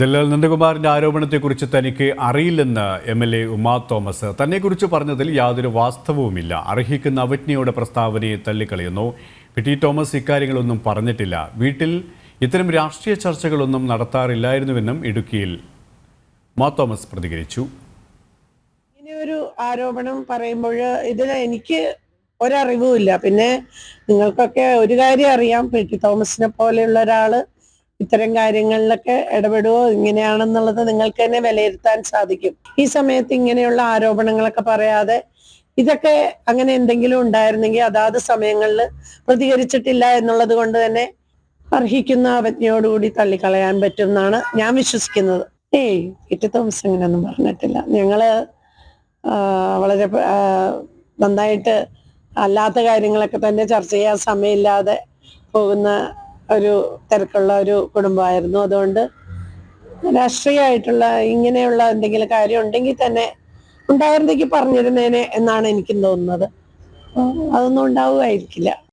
ദല്ലാൽ നന്ദകുമാറിന്റെ ആരോപണത്തെക്കുറിച്ച് തനിക്ക് അറിയില്ലെന്ന് M L A Uma Thomas. തന്നെക്കുറിച്ച് പറഞ്ഞതിൽ യാതൊരു വാസ്തവവുമില്ല. അർഹിക്കുന്ന അവജ്ഞയുടെ പ്രസ്താവനയെ തള്ളിക്കളയുന്നു. പി ടി തോമസ് ഇക്കാര്യങ്ങളൊന്നും പറഞ്ഞിട്ടില്ല. വീട്ടിൽ ഇത്തരം രാഷ്ട്രീയ ചർച്ചകളൊന്നും നടത്താറില്ലായിരുന്നുവെന്നും ഇടുക്കിയിൽ ഉമാ തോമസ് പ്രതികരിച്ചു. ഒരു ആരോപണം പറയുമ്പോൾ ഇതിൽ എനിക്ക് ഒരറിവുമില്ല. പിന്നെ നിങ്ങൾക്കൊക്കെ ഒരു കാര്യം അറിയാം. പി ടി തോമസിനെ പോലെയുള്ള ഒരാൾ ഇത്തരം കാര്യങ്ങളിലൊക്കെ ഇടപെടുവോ? ഇങ്ങനെയാണെന്നുള്ളത് നിങ്ങൾക്ക് തന്നെ വിലയിരുത്താൻ സാധിക്കും. ഈ സമയത്ത് ഇങ്ങനെയുള്ള ആരോപണങ്ങളൊക്കെ പറയാതെ ഇതൊക്കെ അങ്ങനെ എന്തെങ്കിലും ഉണ്ടായിരുന്നെങ്കിൽ അതാത് സമയങ്ങളിൽ പ്രതികരിച്ചിട്ടില്ല എന്നുള്ളത് കൊണ്ട് തന്നെ അർഹിക്കുന്ന അവജ്ഞയോടുകൂടി തള്ളിക്കളയാൻ പറ്റും എന്നാണ് ഞാൻ വിശ്വസിക്കുന്നത്. ഏയ് ടി തോമസ് അങ്ങനെയൊന്നും പറഞ്ഞിട്ടില്ല. ഞങ്ങൾ വളരെ നന്നായിട്ട് അല്ലാത്ത കാര്യങ്ങളൊക്കെ തന്നെ ചർച്ച ചെയ്യാൻ സമയമില്ലാതെ പോകുന്ന ഒരു തിരക്കുള്ള ഒരു കുടുംബമായിരുന്നു. അതുകൊണ്ട് രാഷ്ട്രീയമായിട്ടുള്ള ഇങ്ങനെയുള്ള എന്തെങ്കിലും കാര്യം ഉണ്ടെങ്കിൽ തന്നെ ഉണ്ടായിരുന്നെങ്കിൽ പറഞ്ഞിരുന്നേനെ എന്നാണ് എനിക്കും തോന്നുന്നത്. അതൊന്നും ഉണ്ടാവുമായിരിക്കില്ല.